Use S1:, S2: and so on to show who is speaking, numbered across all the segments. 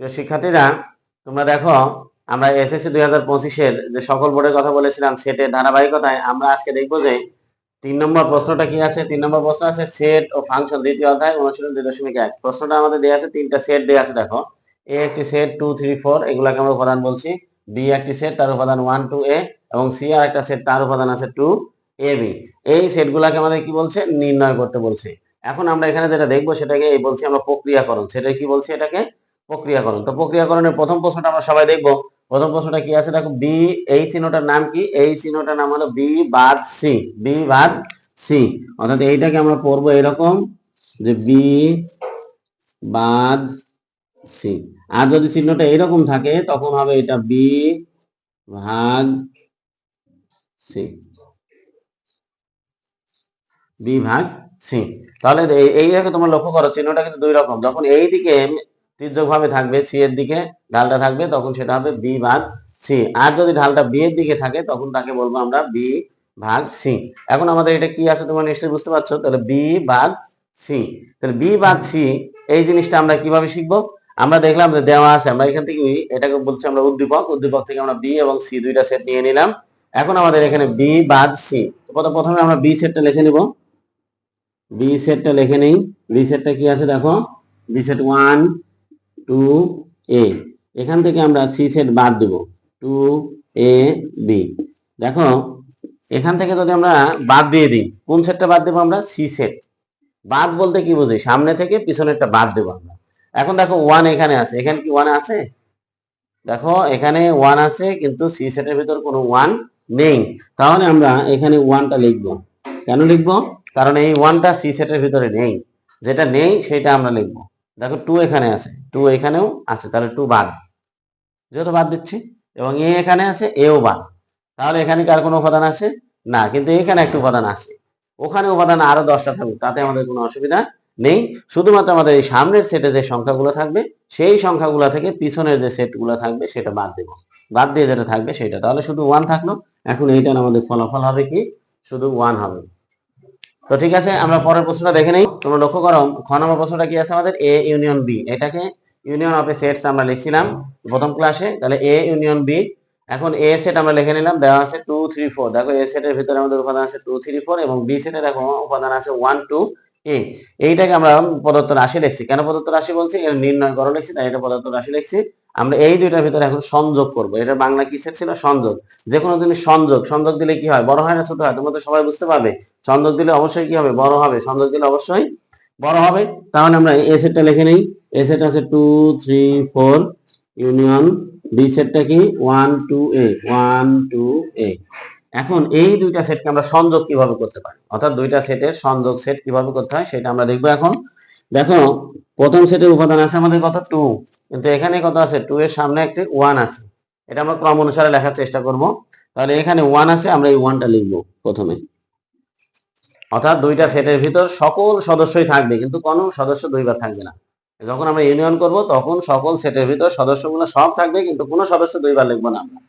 S1: শিক্ষার্থীরা, তোমরা দেখো, আমরা এসএসসি দুই হাজার পঁচিশের যে সকল বোর্ডের কথা বলেছিলাম সেটের ধারাবাহিকতায় আমরা আজকে দেখব যে তিন নম্বর প্রশ্নটা কি আছে? তিন নম্বর প্রশ্ন আছে সেট ও ফাংশন, দ্বিতীয় অধ্যায়, অনুশীলন দুই দশমিক এক। প্রশ্নটা আমাদের দেওয়া আছে, তিনটা সেট দেওয়া আছে, দেখো। এ একটি সেট, টু, থ্রি, ফোর, এগুলাকে আমরা উপাদান বলছি। বি একটি সেট, তার উপাদান ওয়ান, টু, এ, এবং সি আর একটা সেট, তার উপাদান আছে, টু, এ, বি। এই সেটগুলাকে আমাদের কি বলছে? নির্ণয় করতে বলছে। এখন আমরা এখানে যেটা দেখব, সেটাকে এই বলছি আমরা প্রক্রিয়াকরণ। সেটা কি বলছি এটাকে? প্রক্রিয়াকরণ। তো প্রক্রিয়াকরণের প্রথম প্রশ্নটা আমরা সবাই দেখব। প্রথম প্রশ্নটা কি আছে? দেখো বি এই চিহ্নটার নাম কি? এই চিহ্নটার নাম হলো বি বাদ সি বি বাদ সি অর্থাৎ এইটাকে আমরা পড়ব এরকম যে বি বাদ সি আর যদি চিহ্নটা এরকম থাকে, তখন হবে এটা বি ভাগ সি বি ভাগ সি তাহলে এই- তোমরা লক্ষ্য করো, চিহ্নটা কিন্তু দুই রকম। যখন এই দিকে তির্যক ভাবে থাকবে সি এর দিকে, ঢালটা থাকবে, তখন সেটা হবে বি ভাগ সি। আর যদি ঢালটা বি এর দিকে থাকে, তখন তাকে বলব আমরা বি ভাগ সি। এখন আমাদের এটা কি আছে তোমরা নিশ্চয়ই বুঝতে পারছ? তাহলে বি ভাগ সি। তাহলে বি ভাগ সি, এই জিনিসটা আমরা কীভাবে শিখব? আমরা দেখলাম যে দেওয়া আছে, আমরা এখান থেকে এটাকে বলছি আমরা উদ্দীপক উদ্দীপক থেকে আমরা বি এবং সি দুইটা সেট নিয়ে নিলাম। এখন আমাদের এখানে বি বাদ সি। প্রথমে আমরা বি সেটটা লিখে নিব। বি সেটটা লিখে নেই। বি সেটটা কি আছে দেখো? B set one two A এখান থেকে আমরা সি সেট বাদ দেব। টু এ বি দেখো, এখান থেকে যদি আমরা বাদ দিয়ে দিই, কোন সেটটা বাদ দেবো আমরা? সি সেট বাদ বলতে কি বুঝি? সামনে থেকে পিছনেরটা বাদ দেবো আমরা। এখন দেখো ওয়ান এখানে আছে। এখানে কি ওয়ান আছে? দেখো, এখানে ওয়ান আছে, কিন্তু সি সেটের ভিতর কোনো ওয়ান নেই। তাহলে আমরা এখানে ওয়ানটা লিখব। কেন লিখব? কারণ এই ওয়ানটা সি সেটের ভিতরে নেই। যেটা নেই, সেটা আমরা লিখব। দেখো টু এখানে আছে টু এখানেও আছে, তাহলে টু বাদ যেহেতু বাদ দিচ্ছি, এবং এ এখানে আছে এও বাদ তাহলে এখানে কার কোনো উপাদান আছে? না, কিন্তু এখানে একটা উপাদান আছে। ওখানে উপাদান আরও দশটা থাকুক, তাতে আমাদের কোনো অসুবিধা নেই। শুধুমাত্র আমাদের এই সামনের সেটে যে সংখ্যাগুলো থাকবে, সেই সংখ্যাগুলো থেকে পিছনের যে সেটগুলো থাকবে, সেটা বাদ দেব। বাদ দিয়ে যেটা থাকবে, সেটা। তাহলে শুধু ওয়ান থাকল, এখন এইটার আমাদের ফলাফল হবে কি? শুধু ওয়ান হবে। তো ঠিক আছে, আমরা পরের প্রশ্নটা দেখে নেই। তোমরা লক্ষ্য করো, খ নম্বর প্রশ্নটা কি আছে আমাদের? এ ইউনিয়ন বি এটাকে ইউনিয়ন অফ এ সেটস আমরা লিখছিলাম প্রথম ক্লাসে তাহলে এ ইউনিয়ন বি এখন এ সেট আমরা লিখে নিলাম, দেওয়া আছে টু থ্রি ফোর দেখো এ সেটের ভিতরে আমাদের উপাদান আছে টু থ্রি ফোর এবং বি সেটে দেখো উপাদান আছে ওয়ান টু এ এইটাকে আমরা প্রদত্ত রাশি লিখছি। কেন প্রদত্ত রাশি বলছি? এর নির্ণয় করো লিখছি, তাই এটা প্রদত্ত রাশি লিখছি। আমরা এই দুইটার ভিতরে এখন সংযোগ করব। এটা বাংলা কি সেট ছিল? সংযোগ। যে কোনো জিনিস সংযোগ। সংযোগ দিলে কি হয়? বড় হয় না ছোট হয়? তোমরা তো সবাই বুঝতে পারবে। সংযোগ দিলে অবশ্যই কি হবে? বড় হবে। সংযোগ দিলে অবশ্যই বড় হবে। তাহলে আমরা এ সেটটা লিখে নেই। এ সেট আছে two three four union B সেটটা কি? One two A one two A এখন এই দুইটা সেটকে আমরা সংযোগ কীভাবে করতে পারি? অর্থাৎ দুইটা সেটের সংযোগ সেট কীভাবে করতে হয়, সেটা আমরা দেখব এখন। দেখো প্রথম সেটের উপাদান আছে আমাদের কত টু কিন্তু এখানে কত আছে? টু এর সামনে একটি ওয়ান আছে। এটা আমরা ক্রম অনুসারে লেখার চেষ্টা করব। তাহলে এখানে ওয়ান আছে, আমরা এই ওয়ানটা লিখব প্রথমে। অর্থাৎ দুইটা সেটের ভিতর সকল সদস্যই থাকবে, কিন্তু কোনো সদস্য দুইবার থাকবে না। যখন আমরা ইউনিয়ন করব, তখন সকল সেটের ভিতর সদস্যগুলো সব থাকবে, কিন্তু কোনো সদস্য দুইবার লিখব না আমরা।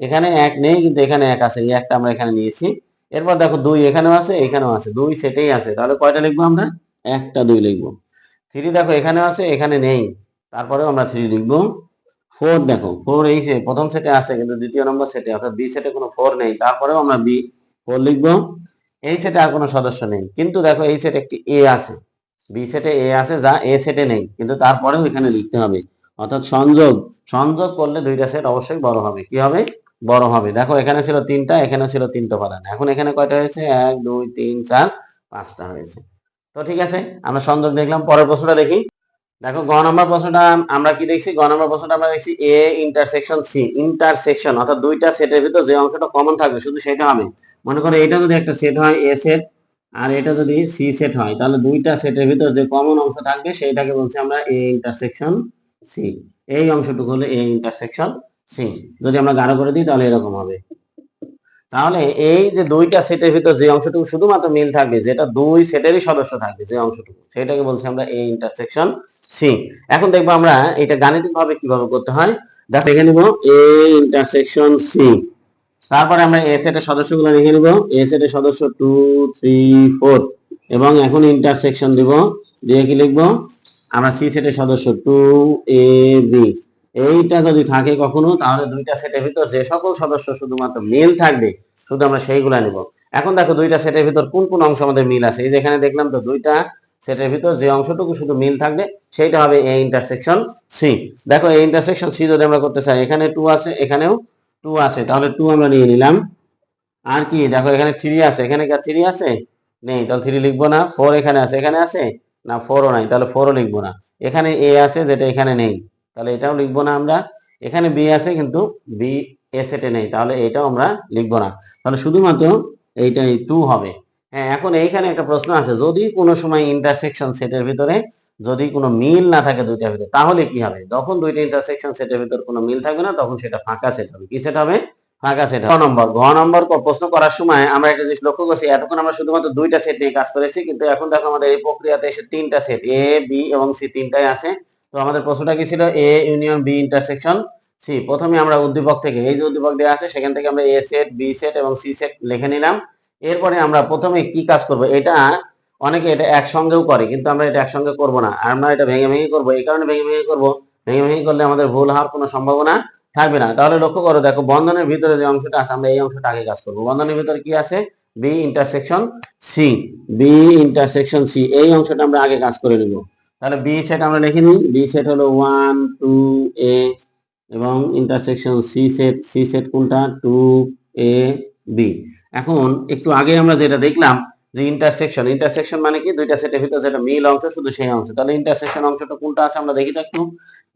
S1: এখানে এক নেই, কিন্তু এখানে এক আছে। এই একটা আমরা এখানে নিয়েছি। এরপর দেখো দুই এখানেও আছে এখানেও আছে। দুই সেটেই আছে। তাহলে কয়টা লিখব আমরা? একটা দুই লিখব। থ্রি দেখো এখানে আছে, এখানে নেই। তারপরেও আমরা থ্রি লিখব। ফোর দেখো, ফোর এই প্রথম সেটে আছে, কিন্তু দ্বিতীয় নম্বর সেটে, অর্থাৎ বি সেটে কোনো ফোর নেই। তারপরেও আমরা বি ফোর লিখব। এই সেটে আর কোনো সদস্য নেই। কিন্তু দেখো এই সেটে একটি এ আছে। বি সেটে এ আছে, যা এ সেটে নেই। কিন্তু তারপরেও এখানে লিখতে হবে। অর্থাৎ সংযোগ সংযোগ করলে দুইটা সেট অবশ্যই বড় হবে। কি হবে? বড় হবে। দেখো এখানে ছিল তিনটা, এখানে ছিল তিনটা উপাদান। এখন এখানে কয়টা হয়েছে? এক, দুই, তিন, চার, পাঁচটা হয়েছে। তো ঠিক আছে, আমরা সংযোগ দেখলাম, পরের প্রশ্নটা দেখি। দেখো, গ নম্বর প্রশ্নটা, আমরা কি দেখছি? গ নম্বর প্রশ্নটা আমরা দেখছি এ ইন্টারসেকশন সি ইন্টারসেকশন অর্থাৎ দুইটা সেটের ভিতর যে অংশটা কমন থাকবে, শুধু সেটা হবে। মনে করো এটা যদি একটা সেট হয় এ সেট আর এটা যদি সি সেট হয়, তাহলে দুইটা সেটের ভিতর যে কমন অংশ থাকবে, সেইটাকে বলছি আমরা এ ইন্টারসেকশন সি এই অংশটুকু হলো এ ইন্টারসেকশন সি যদি আমরা গাঢ় করে দিই, তাহলে এরকম হবে। তাহলে এই যে দুইটা সেটের ভিতর যে অংশটুকু শুধুমাত্র মিল থাকবে, যেটা দুই সেটেরই সদস্য থাকবে, যে অংশটুকু, সেটাকে বলছি আমরা এ ইন্টারসেকশন সি এখন দেখব আমরা এটা গাণিতিক ভাবে কীভাবে করতে হয়। দেখো, এখানে নিব এ ইন্টারসেকশন সি তারপরে আমরা এ সেটের সদস্যগুলো লিখে নিব। এ সেটের সদস্য টু থ্রি ফোর এবং এখন ইন্টারসেকশন দিব। দিয়ে কি লিখব? আমরা সি সেটের সদস্য টু এ বি এইটা যদি থাকে কখনো, তাহলে দুইটা সেটের ভিতর যে সকল সদস্য শুধুমাত্র মিল থাকবে, শুধু আমরা সেইগুলা নিব। এখন দেখো দুইটা সেটের ভিতর কোন কোন অংশ আমাদের মিল আছে? এই যেখানে দেখলাম তো দুইটা সেটের ভিতর যে অংশটুকু শুধু মিল থাকবে, সেইটা হবে এ ইন্টারসেকশন সি দেখো এই ইন্টারসেকশন সি যদি আমরা করতে চাই, এখানে টু আছে, এখানেও টু আছে। তাহলে টু আমরা নিয়ে নিলাম। আর কি, দেখো এখানে থ্রি আছে। এখানে কি থ্রি আছে? নেই। তাহলে থ্রি লিখব না। ফোর এখানে আছে এখানে আছে? না ফোরও নাই। তাহলে ফোরও লিখব না। এখানে এ আছে, যেটা এখানে নেই। তাহলে এটাও লিখব না আমরা। এখানে বি আছে কিন্তু বি এ সেটে নেই, তাহলে এটাও আমরা লিখব না। তাহলে শুধুমাত্র এইটাই টু হবে। হ্যাঁ এখন এইখানে একটা প্রশ্ন আছে, যদি কোনো সময় ইন্টারসেকশন সেটের ভিতরে যদি কোনো মিল না থাকে দুইটার ভিতরে, তাহলে কি হবে? যখন দুইটা ইন্টারসেকশন সেটের ভিতরে কোনো মিল থাকবে না, তখন সেটা ফাঁকা সেট হবে। কি সেট হবে? ফাঁকা সেট গ নম্বর ঘ নম্বর প্রশ্ন করার সময় আমরা একটা জিনিস লক্ষ্য করছি, এতক্ষণ আমরা শুধুমাত্র দুইটা সেট নিয়ে কাজ করেছি, কিন্তু এখন দেখো আমাদের এই প্রক্রিয়াতে এসে তিনটা সেট এ বি এবং সি তিনটাই আছে। তো আমাদের প্রশ্নটা কি ছিল? A union B intersection C প্রথমে আমরা উদ্দীপক থেকে, এই যে উদ্দীপক দেওয়া আছে, সেখান থেকে আমরা এ সেট বি সেট এবং সি সেট লিখে নিলাম। এরপরে আমরা প্রথমে কি কাজ করব? এটা অনেকে এটা একসঙ্গেও করে, কিন্তু আমরা এটা একসঙ্গে করব না। আমরা এটা ভেঙে ভেঙে করব। এই কারণে ভেঙে ভেঙে করব। ভেঙে ভেঙে করলে আমাদের ভুল হওয়ার কোনো সম্ভাবনা থাকবে না। তাহলে লক্ষ্য করো, দেখো, বন্ধনের ভিতরে যে অংশটা আছে, আমরা এই অংশটা আগে কাজ করব। বন্ধনের ভিতরে কি আছে? B intersection C B intersection C এই অংশটা আমরা আগে কাজ করে নেব। তাহলে বি সেট আমরা লিখে নিই। বি সেট হলো ওয়ান টু এ এবং intersection C set C set কোনটা? টু এ বি এখন একটু আগে আমরা যেটা দেখলাম যে ইন্টারসেকশন ইন্টারসেকশন মানে কি? দুইটা সেটের ভিতরে যেটা মিল অংশ, শুধু সেই অংশ। তাহলে ইন্টারসেকশন অংশটা কোনটা আছে আমরা দেখি তো একটু।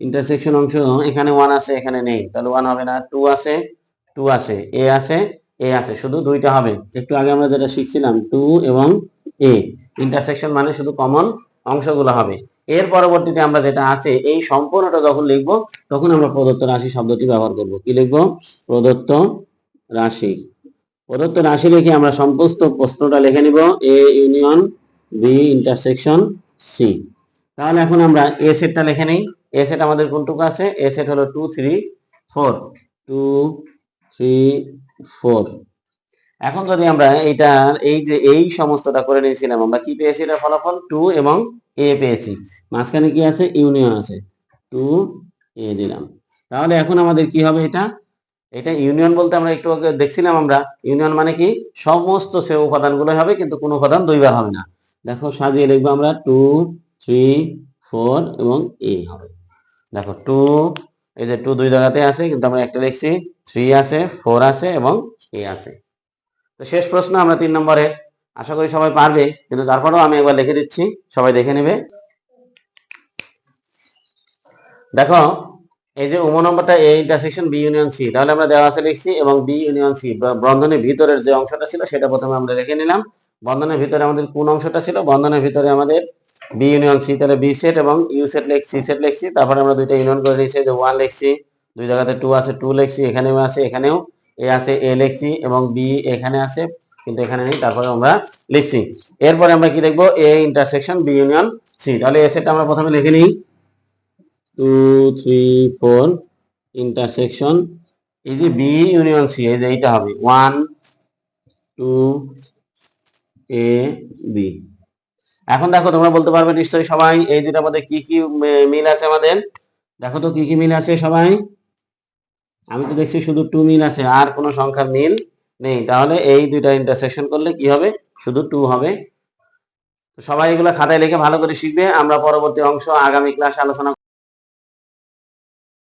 S1: ইন্টারসেকশন অংশ এখানে ওয়ান আছে, এখানে নেই। তাহলে ওয়ান হবে না টু আছে টু আছে এ আছে এ আছে। শুধু দুইটা হবে। একটু আগে আমরা যেটা শিখছিলাম টু এবং এ ইন্টারসেকশন মানে শুধু কমন অংশগুলো হবে। এর পরবর্তীতে আমরা যেটা আছে, এই সম্পূর্ণটা যখন লিখব, তখন আমরা প্রদত্ত রাশি শব্দটি ব্যবহার করব। কি লিখব? প্রদত্ত রাশি। প্রদত্ত রাশি লিখে আমরা সমস্ত প্রশ্নটা লিখে নিব। A union B intersection C তাহলে এখন আমরা এ সেটটা লিখে নেই। এ সেট আমাদের কোনটুকু আছে? এ সেট হলো two three four two three four এখন যদি আমরা এইটা, এই যে এই সমস্তটা করে নিয়েছিলাম আমরা কি পেয়েছি এটা ফলাফল? টু এবং এ পেয়েছি। মাঝখানে কি আছে? ইউনিয়ন আছে। টু এ দিলাম। তাহলে এখন আমাদের কি হবে এটা? এটা ইউনিয়ন বলতে আমরা একটু আগে দেখছিলাম আমরা। ইউনিয়ন মানে কি? সমস্ত সে উপাদানগুলো হবে, কিন্তু কোনো উপাদান দুইবার হবে না। দেখো, সাজিয়ে লিখব আমরা। টু থ্রি ফোর এবং এ হবে। দেখো টু এই যে টু দুই জায়গাতে আছে, কিন্তু আমরা একটা লিখছি। থ্রি আছে ফোর আছে এবং এ আছে। তো শেষ প্রশ্ন আমরা তিন নম্বরে। আশা করি সবাই পারবে, কিন্তু তারপরেও আমি একবার লিখে দিচ্ছি, সবাই দেখে নেবে। দেখো, এই যে উম নম্বরটা A intersection B union C তাহলে আমরা দেওয়া আছে লিখছি, এবং বি ইউনিয়ন সি বন্ধনের ভিতরের যে অংশটা ছিল, সেটা প্রথমে আমরা রেখে নিলাম। বন্ধনের ভিতরে আমাদের কোন অংশটা ছিল? বন্ধনের ভিতরে আমাদের বি ইউনিয়ন সি তাহলে বি সেট এবং ইউ সেট লেখ সি সেট লিখছি। তারপরে আমরা দুইটা ইউনিয়ন করে দিয়েছি যে ওয়ান লিখছি, দুই জায়গাতে টু আছে টু লিখছি, এখানেও আছে, এখানেও। এ আছে এ লিখছি এবং বি এখানে আছে, কিন্তু এখানে নেই, তারপরে আমরা লিখছি। এরপরে আমরা কি দেখব? A intersection B union C তাহলে এ সেটটা আমরা প্রথমে লিখে নিই। টু থ্রি ফোর ইন্টারসেকশন এই যে বি ইউনিয়ন সি এই যে এইটা হবে। ওয়ান টু এ বি এখন দেখো, তোমরা বলতে পারবে নিশ্চয়ই সবাই এই দুটার মধ্যে কি কি মিল আছে আমাদের? দেখো তো, কি কি মিল আছে সবাই? আমি তো দেখছি শুধু টু মিল আছে, আর কোনো সংখ্যার মিল নেই। তাহলে এই দুইটা ইন্টারসেকশন করলে কি হবে? শুধু টু হবে। সবাই এগুলো খাতায় লিখে ভালো করে শিখবে। আমরা পরবর্তী অংশ আগামী ক্লাসে আলোচনা